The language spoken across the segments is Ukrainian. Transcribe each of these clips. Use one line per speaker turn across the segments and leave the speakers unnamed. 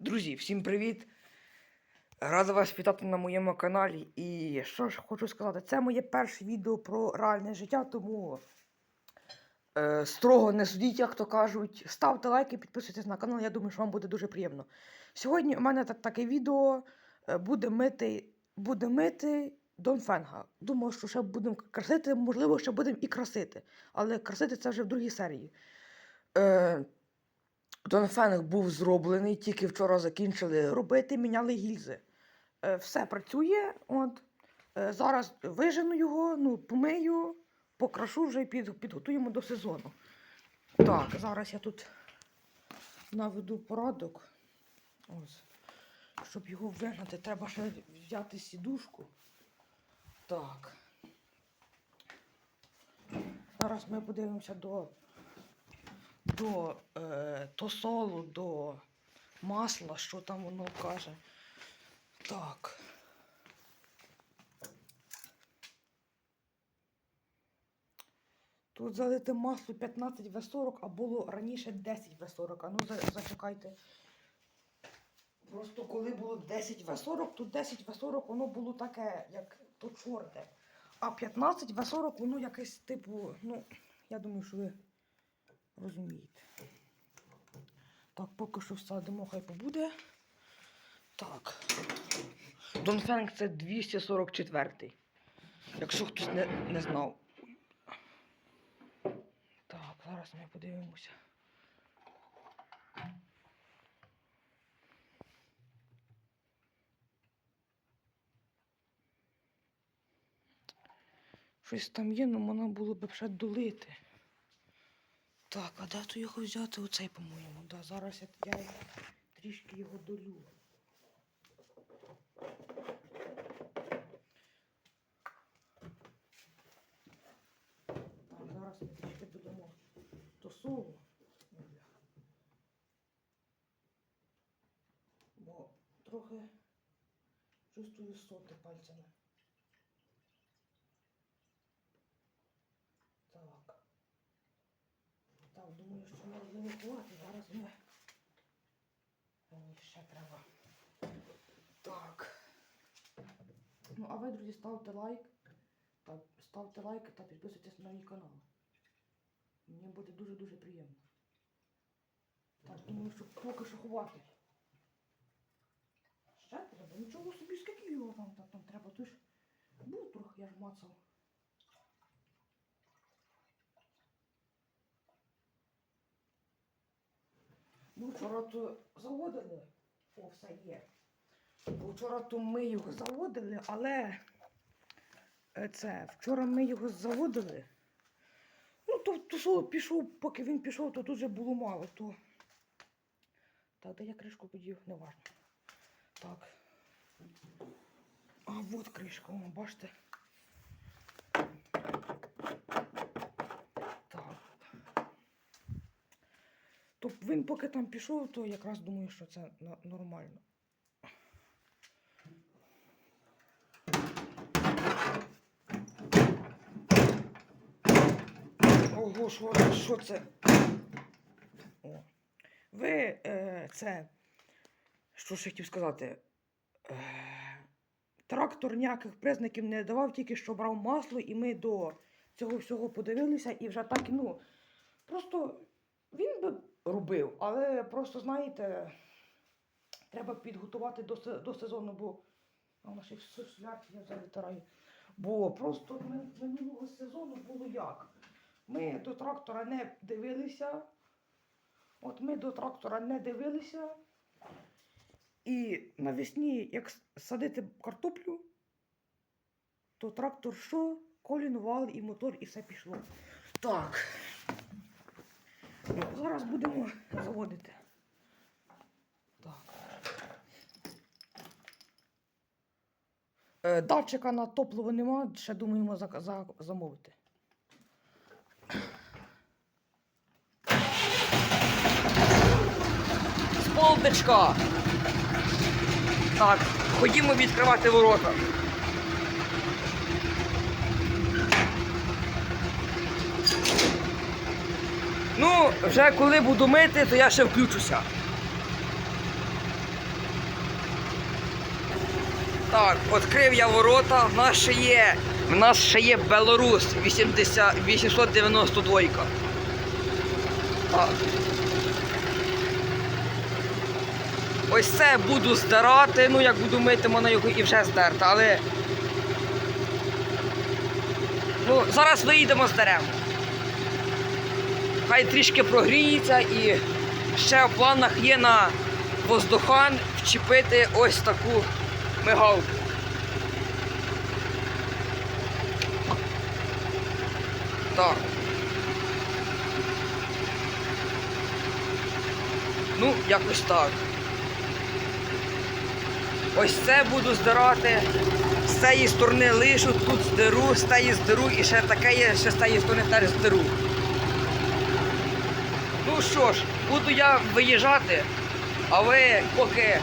Друзі, всім привіт! Рада вас вітати на моєму каналі. І що ж хочу сказати, це моє перше відео про реальне життя, тому е, строго не судіть, як то кажуть. Ставте лайки, підписуйтесь на канал, я думаю, що вам буде дуже приємно. Сьогодні у мене та- таке відео е, буде мити, буде мити Донфенга. Думаю, що ще будемо красити, можливо, ще будемо і красити. Але красити це вже в другій серії. Е, Донфенг був зроблений, тільки вчора закінчили робити, міняли гільзи. Е, все працює. От. Е, зараз вижену його, ну, помию, покрашу вже і під, підготуємо до сезону. Так, зараз я тут наведу порядок. Ось. Щоб його вигнати, треба ще взяти сідушку. Так. Зараз ми подивимося до до е, тосолу, до масла, що там воно каже. Так. Тут залите масло 15 В40, а було раніше 10 В40. А ну зачекайте. Просто коли було 10 В40, тут 10 В40 воно було таке, як то чорне. А 15 В40 воно якесь типу, ну, я думаю, що ви розумієте. Так, поки що всадимо, хай побуде. Так. Донфенг це 244. Якщо хтось не, не знав. Так, зараз ми подивимося. Щось там є, але можна було б ще долити. Так, а де то його взяти? Оцей, по-моєму. Да, зараз я, я трішки його долю. Так, зараз ми трішки додамо до солу. Бо трохи чувствую соти пальцями. Так. Так, думаю, що можливо хватить. Зараз ми. Мені ще треба. Так. Ну, а ви, друзі, ставте лайк. Та ставте лайк та підписуйтесь на мій канал. Мені буде дуже-дуже приємно. Так, думаю, що поки що хватить. Ще треба? Нічого собі, скільки його там, там, там треба. Тож був трохи, я ж мацав. Бо вчора то заводили. О, все є. Бо вчора то ми його заводили, але е, це, вчора ми його заводили. Ну, то, то що пішов, поки він пішов, то тут вже було мало, то. Так, де я кришку подів, не важно. Так. А от кришка, о, бачите. Так. То він поки там пішов, то якраз думаю, що це нормально. Ого, що, що це? О. Ви е, це. Що ж я хотів сказати? Е, трактор ніяких признаків не давав, тільки що брав масло, і ми до цього всього подивилися, і вже так, ну. Просто він би робив, але просто, знаєте, треба підготувати до, до сезону, бо а все слять, я вже. Бо просто минулого сезону було як? Ми до трактора не дивилися. От ми до трактора не дивилися. І навесні, як садити картоплю, то трактор що? Колінували і мотор, і все пішло. Так. Ну, зараз будемо заводити. Так. Е, датчика на топливо нема, ще думаємо за, за, замовити. Сполточка! Так, ходімо відкривати ворота. Ну, вже коли буду мити, то я ще включуся. Так, відкрив я ворота, в нас ще є. В нас ще є Белорус 80, 892. Так. Ось це буду здирати, ну як буду мити, мене його і вже здерти, але ну, зараз виїдемо здеремо. Хай трішки прогріється і ще в планах є на воздухан вчепити ось таку мигалку. Так. Ну, якось так. Ось це буду здирати. З цієї сторони лишу, тут здеру, з цієї здеру і ще таке ще з цієї сторони теж здеру. Ну що ж, буду я виїжджати, а ви поки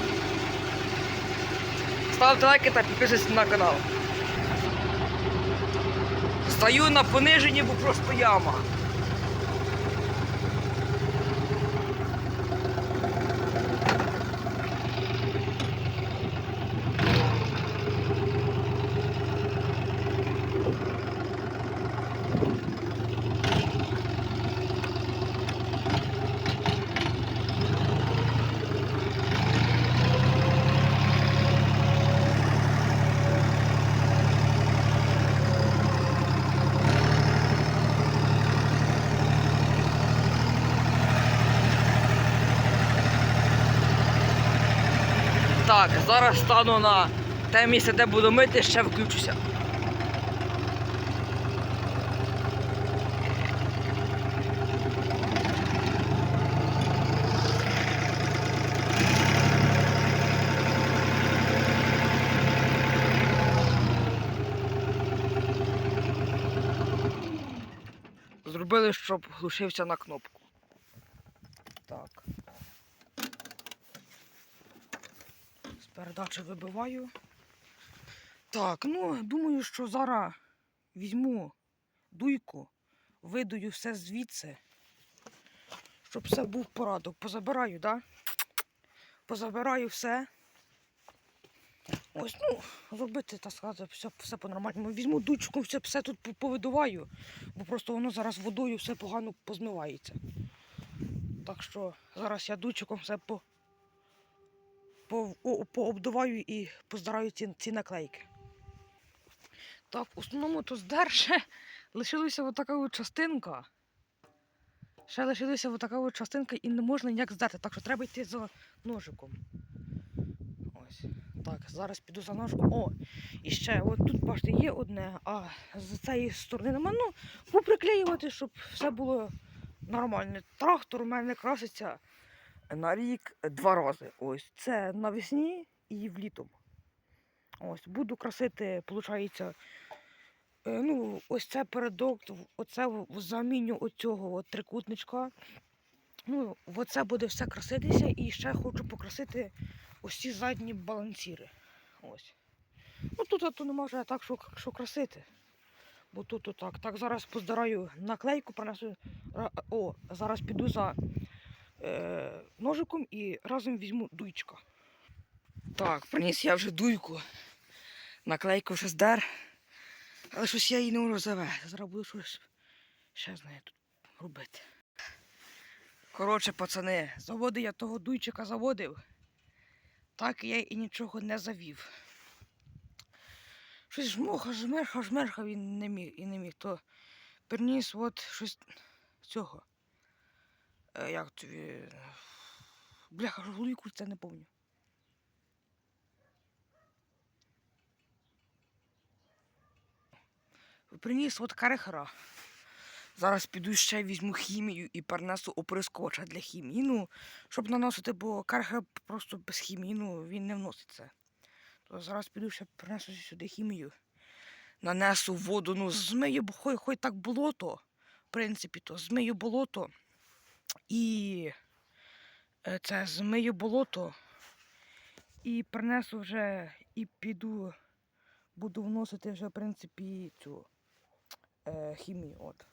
ставте лайки та підписуйтесь на канал. Стою на пониженні, бо просто яма. Так, зараз стану на те місце, де буду мити, ще включуся. Зробили, щоб глушився на кнопку. Так. Передачі вибиваю. Так, ну, думаю, що зараз візьму дуйку, видую все звідси, щоб все був порадок. Позабираю? Да? Позабираю все. Ось, ну, зробити, так сказати, все, все по-нормальному. Візьму дучку, все, все тут повидуваю, бо просто воно зараз водою все погано позмивається. Так що зараз я дучиком все по, пообдуваю і поздараю ці, ці наклейки. Так, в основному то здер ще лишилася отака от частинка. Ще лишилася отака от частинка і не можна ніяк здерти, так що треба йти за ножиком. Ось. Так, зараз піду за ножиком. О, і ще, от тут, бачите, є одне, а з цієї сторони нема. Ну, поприклеювати, щоб все було нормально. Трактор у мене краситься на рік два рази. Ось це навесні і влітом. Ось, буду красити, виходить, ну, ось це передок, оце в- заміню оцього от трикутничка. Ну, оце буде все краситися і ще хочу покрасити ось ці задні балансіри. Ось. Ну тут то не може так, що, що красити. Бо тут отак. Так, зараз поздираю наклейку, принесу. О, зараз піду за е, ножиком і разом візьму дуйчика. Так, приніс я вже дуйку. Наклейку вже здер. Але щось я її не можу. Зараз буду щось ще з тут робити. Коротше, пацани, заводив я того дуйчика заводив. Так я і нічого не завів. Щось жмуха, жмерха, жмерха він не міг і не міг. То приніс от щось цього. Е, як тобі. Бляха, жуліку це не пам'ятаю. Приніс от карехара. Зараз піду ще візьму хімію і перенесу оприскувача для хімії. Ну, щоб наносити, бо кархер просто без хімії, ну, він не вноситься. То зараз піду ще принесу сюди хімію. Нанесу воду, ну, змию, бо хой так болото. В принципі, то змию болото. І е, це змию болото. І принесу вже і піду, буду вносити вже, в принципі, цю е, хімію. От.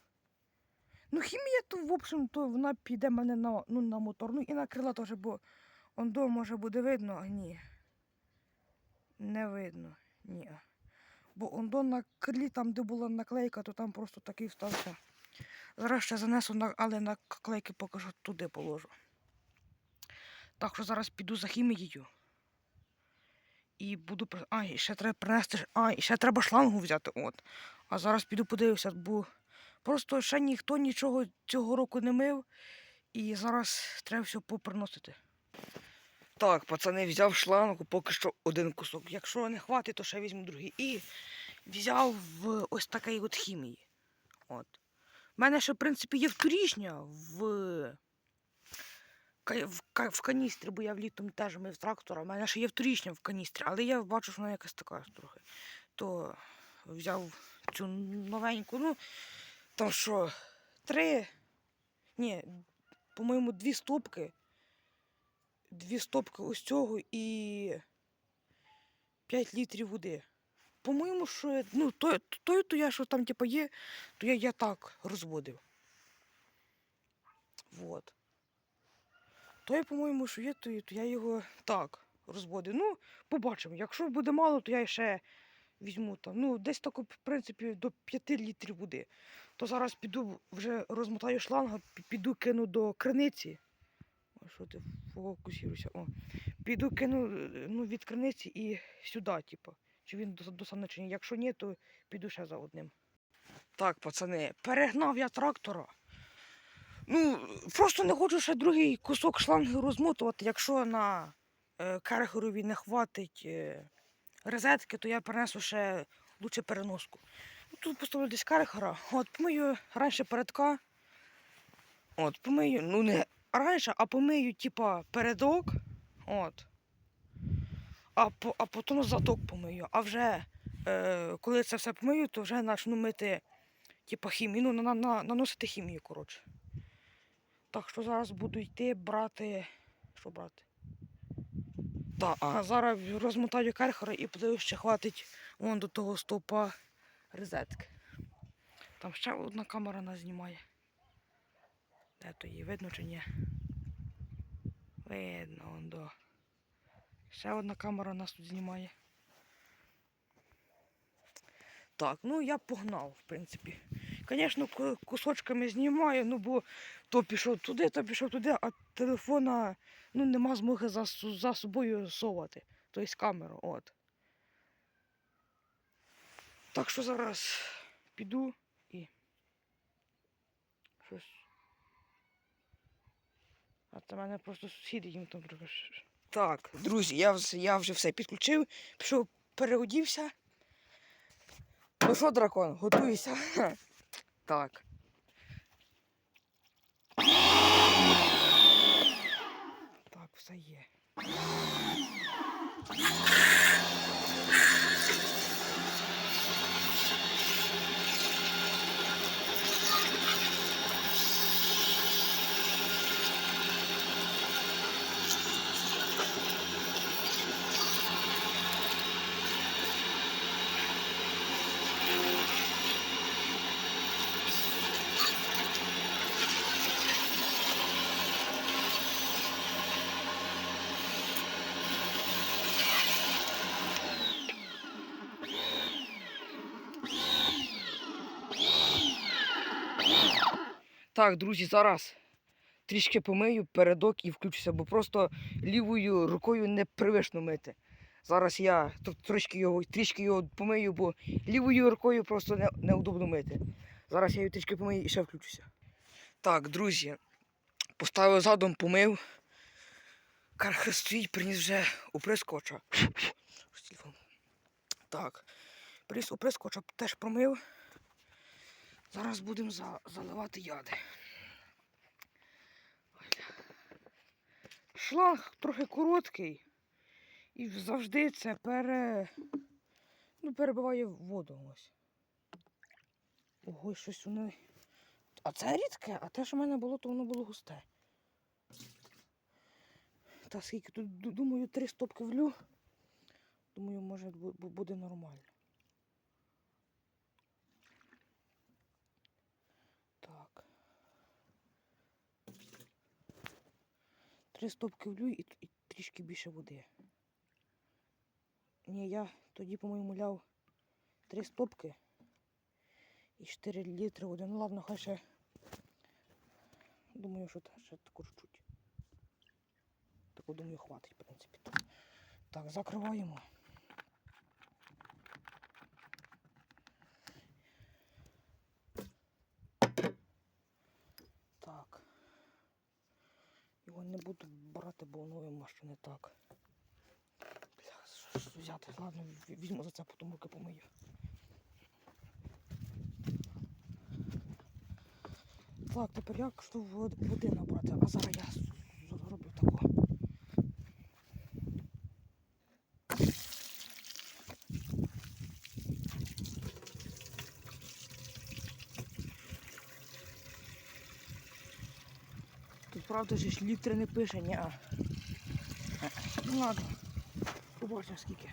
Ну, хімія, то, в общем, то вона піде мене на, ну, на мотор, ну і на крила теж, бо он до може буде видно, а ні. Не видно. Ні. Бо ондо на крилі, там, де була наклейка, то там просто такий встався. Зараз ще занесу, але наклейки покажу туди положу. Так що зараз піду за хімією. І буду. А, і ще треба принести. А, і ще треба шлангу взяти. От. А зараз піду подивлюся, бо просто ще ніхто нічого цього року не мив. І зараз треба все поприносити. Так, пацани, взяв шлангу, поки що один кусок. Якщо не хватить, то ще візьму другий. І взяв ось такий от хімії. От. У мене ще, в принципі, є вторічня в, в, в каністрі, бо я влітом теж мив трактора. У мене ще є вторічня в каністрі, але я бачу, що вона якась така трохи. То взяв цю новеньку. Ну, там що, три. Ні, по-моєму, дві стопки. Дві стопки ось цього і 5 літрів води. По-моєму, що ну, той, той, то я, що там типу, є, то я, я так розводив. Вот. Той, по-моєму, що є, то, то я його так розводив. Ну, побачимо. Якщо буде мало, то я ще візьму там. Ну, десь так, в принципі, до 5 літрів води. То зараз піду вже розмотаю шланга, піду кину до криниці. О, що ти фокусуєшся? О. Піду кину ну, від криниці і сюди, типу. Чи він до, чи. Якщо ні, то піду ще за одним. Так, пацани, перегнав я трактора. Ну, просто не хочу ще другий кусок шланги розмотувати. Якщо на е, керхерові не хватить е, розетки, то я принесу ще лучше переноску. Ну, Тут поставлю десь керхера. От помию раніше передка. От, помию, ну не раніше, а помию, типа, передок. От. А, по, а потім задок помию. А вже е, коли це все помию, то вже почну мити типа хімію. Ну, на, на, наносити хімію, коротше. Так що зараз буду йти брати. Що брати? Так, а зараз розмотаю керхера і подивлюсь, чи хватить вон до того стовпа розетки. Там ще одна камера нас знімає. Де то її видно чи ні? Видно, вон до. Ще одна камера нас тут знімає. Так, ну я погнав, в принципі. Звісно, кусочками знімаю, ну бо то пішов туди, то пішов туди, а телефона ну, нема змоги за, за собою совати. Тобто камеру, от. Так що зараз піду і. Щось. А в мене просто сусіди їм там трохи. Так, друзі, я, я вже все підключив, пішов, переодівся. Ну що, дракон, готуйся. Так, все є. Так, друзі, зараз трішки помию передок і включуся, бо просто лівою рукою не привично мити. Зараз я тр- трішки його, трішки його помию, бо лівою рукою просто не, неудобно мити. Зараз я його трішки помию і ще включуся. Так, друзі, поставив задом, помив. Кархер стоїть, приніс вже телефон. Так. Приніс оприскувача, теж промив. Зараз будемо за, заливати яди. Шланг трохи короткий. І завжди це пере... ну, перебиває воду ось. Ого, щось воно. А це рідке, а те, що в мене було, то воно було густе. Та скільки тут, думаю, три стопки влю. Думаю, може бу- бу- буде нормально. Так. Три стопки влю і, і трішки більше води. Ні, я тоді, по-моєму, ляв три стопки і 4 літри води. Ну ладно, хай ще. Думаю, що ще таку чуть-чуть. Таку думаю, хватить, в принципі. Так, закриваємо. Так. Його не буду брати, бо воно машини так. Бля, що ж взяти? Ладно, візьму за це, потім руки помию. Так, тепер як що вод- води набрати? А зараз я з- з- зроблю таку. Тут правда ж літри не пише, ні. а. Ну ладно. Побачимо скільки.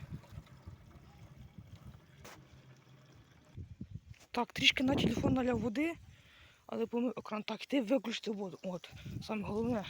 Так, трішки на телефон наляв води, але помив екран. Так, ти виключити воду. От, саме головне.